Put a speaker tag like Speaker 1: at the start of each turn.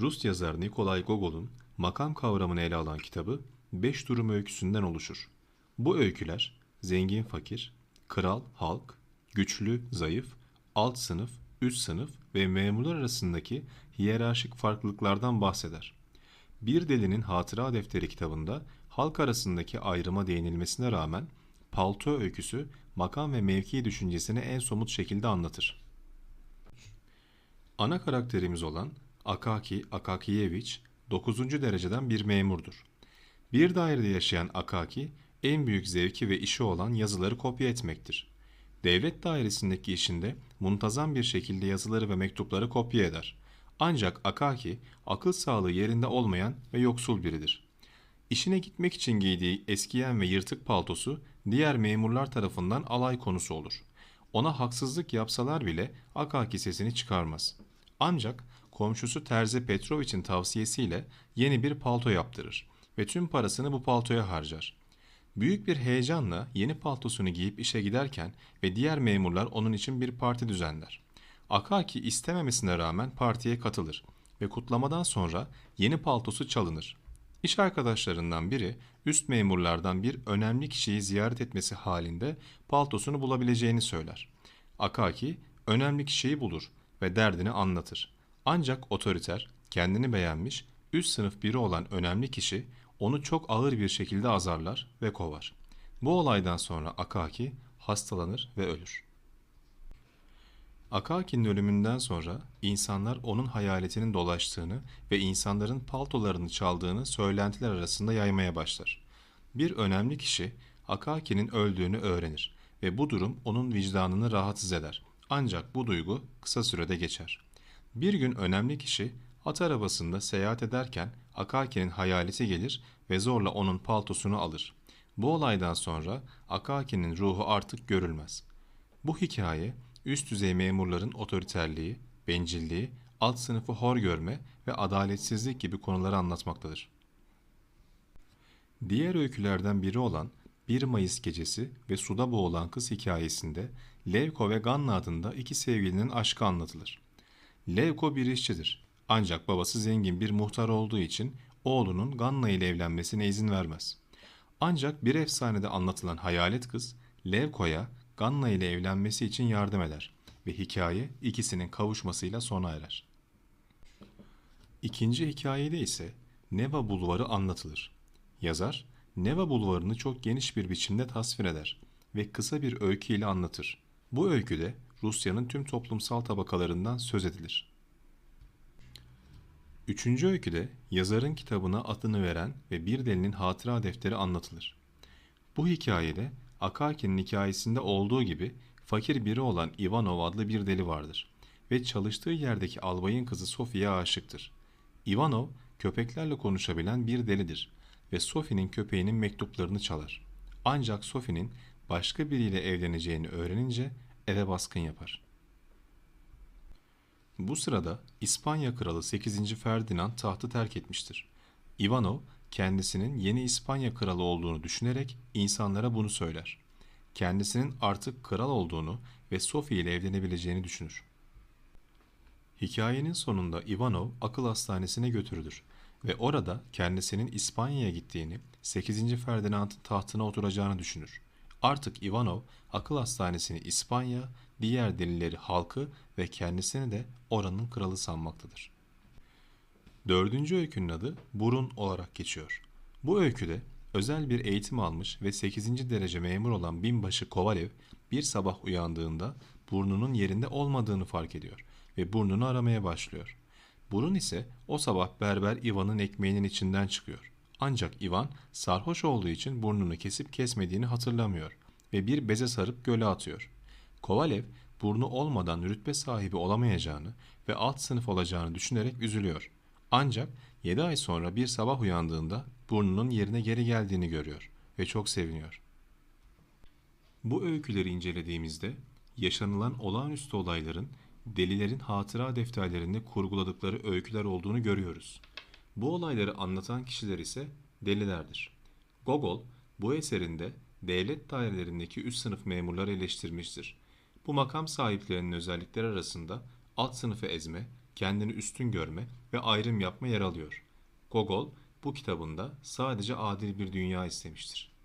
Speaker 1: Rus yazar Nikolay Gogol'un makam kavramını ele alan kitabı Beş Durum Öyküsünden oluşur. Bu öyküler zengin fakir, kral halk, güçlü zayıf, alt sınıf, üst sınıf ve memurlar arasındaki hiyerarşik farklılıklardan bahseder. Bir Delinin Hatıra Defteri kitabında halk arasındaki ayrıma değinilmesine rağmen palto öyküsü makam ve mevki düşüncesini en somut şekilde anlatır. Ana karakterimiz olan Akaki Akakiyeviç 9. dereceden bir memurdur. Bir dairede yaşayan Akaki en büyük zevki ve işi olan yazıları kopya etmektir. Devlet dairesindeki işinde muntazam bir şekilde yazıları ve mektupları kopya eder. Ancak Akaki akıl sağlığı yerinde olmayan ve yoksul biridir. İşine gitmek için giydiği eskiyen ve yırtık paltosu diğer memurlar tarafından alay konusu olur. Ona haksızlık yapsalar bile Akaki sesini çıkarmaz. Ancak komşusu Terzi Petrovich'in tavsiyesiyle yeni bir palto yaptırır ve tüm parasını bu paltoya harcar. Büyük bir heyecanla yeni paltosunu giyip işe giderken ve diğer memurlar onun için bir parti düzenler. Akaki istememesine rağmen partiye katılır ve kutlamadan sonra yeni paltosu çalınır. İş arkadaşlarından biri üst memurlardan bir önemli kişiyi ziyaret etmesi halinde paltosunu bulabileceğini söyler. Akaki önemli kişiyi bulur ve derdini anlatır. Ancak otoriter, kendini beğenmiş, üst sınıf biri olan önemli kişi onu çok ağır bir şekilde azarlar ve kovar. Bu olaydan sonra Akaki hastalanır ve ölür. Akaki'nin ölümünden sonra insanlar onun hayaletinin dolaştığını ve insanların paltolarını çaldığını söylentiler arasında yaymaya başlar. Bir önemli kişi Akaki'nin öldüğünü öğrenir ve bu durum onun vicdanını rahatsız eder. Ancak bu duygu kısa sürede geçer. Bir gün önemli kişi at arabasında seyahat ederken Akaki'nin hayaleti gelir ve zorla onun paltosunu alır. Bu olaydan sonra Akaki'nin ruhu artık görülmez. Bu hikaye üst düzey memurların otoriterliği, bencilliği, alt sınıfı hor görme ve adaletsizlik gibi konuları anlatmaktadır. Diğer öykülerden biri olan 1 Mayıs gecesi ve suda boğulan kız hikayesinde Levko ve Ganna adında iki sevgilinin aşkı anlatılır. Levko bir işçidir. Ancak babası zengin bir muhtar olduğu için oğlunun Ganna ile evlenmesine izin vermez. Ancak bir efsanede anlatılan hayalet kız Levko'ya Ganna ile evlenmesi için yardım eder ve hikaye ikisinin kavuşmasıyla sona erer. İkinci hikayede ise Neva Bulvarı anlatılır. Yazar, Neva Bulvarı'nı çok geniş bir biçimde tasvir eder ve kısa bir öykü ile anlatır. Bu öyküde Rusya'nın tüm toplumsal tabakalarından söz edilir. Üçüncü öyküde yazarın kitabına adını veren ve bir delinin hatıra defteri anlatılır. Bu hikayede Akaki'nin hikayesinde olduğu gibi fakir biri olan Ivanov adlı bir deli vardır ve çalıştığı yerdeki albayın kızı Sofi'ye aşıktır. Ivanov köpeklerle konuşabilen bir delidir ve Sofi'nin köpeğinin mektuplarını çalar. Ancak Sofi'nin başka biriyle evleneceğini öğrenince eve baskın yapar. Bu sırada İspanya kralı 8. Ferdinand tahtı terk etmiştir. Ivanov kendisinin yeni İspanya kralı olduğunu düşünerek insanlara bunu söyler. Kendisinin artık kral olduğunu ve Sofia ile evlenebileceğini düşünür. Hikayenin sonunda Ivanov akıl hastanesine götürülür ve orada kendisinin İspanya'ya gittiğini, 8. Ferdinand'ın tahtına oturacağını düşünür. Artık Ivanov akıl hastanesini İspanya, diğer delileri halkı ve kendisini de oranın kralı sanmaktadır. Dördüncü öykünün adı Burun olarak geçiyor. Bu öyküde özel bir eğitim almış ve 8. derece memur olan binbaşı Kovalev bir sabah uyandığında burnunun yerinde olmadığını fark ediyor ve burnunu aramaya başlıyor. Burun ise o sabah berber Ivan'ın ekmeğinin içinden çıkıyor. Ancak Ivan sarhoş olduğu için burnunu kesip kesmediğini hatırlamıyor ve bir beze sarıp göle atıyor. Kovalev burnu olmadan rütbe sahibi olamayacağını ve alt sınıf olacağını düşünerek üzülüyor. Ancak 7 ay sonra bir sabah uyandığında burnunun yerine geri geldiğini görüyor ve çok seviniyor. Bu öyküleri incelediğimizde yaşanılan olağanüstü olayların delilerin hatıra defterlerinde kurguladıkları öyküler olduğunu görüyoruz. Bu olayları anlatan kişiler ise delilerdir. Gogol bu eserinde devlet dairelerindeki üst sınıf memurları eleştirmiştir. Bu makam sahiplerinin özellikleri arasında alt sınıfı ezme, kendini üstün görme ve ayrım yapma yer alıyor. Gogol bu kitabında sadece adil bir dünya istemiştir.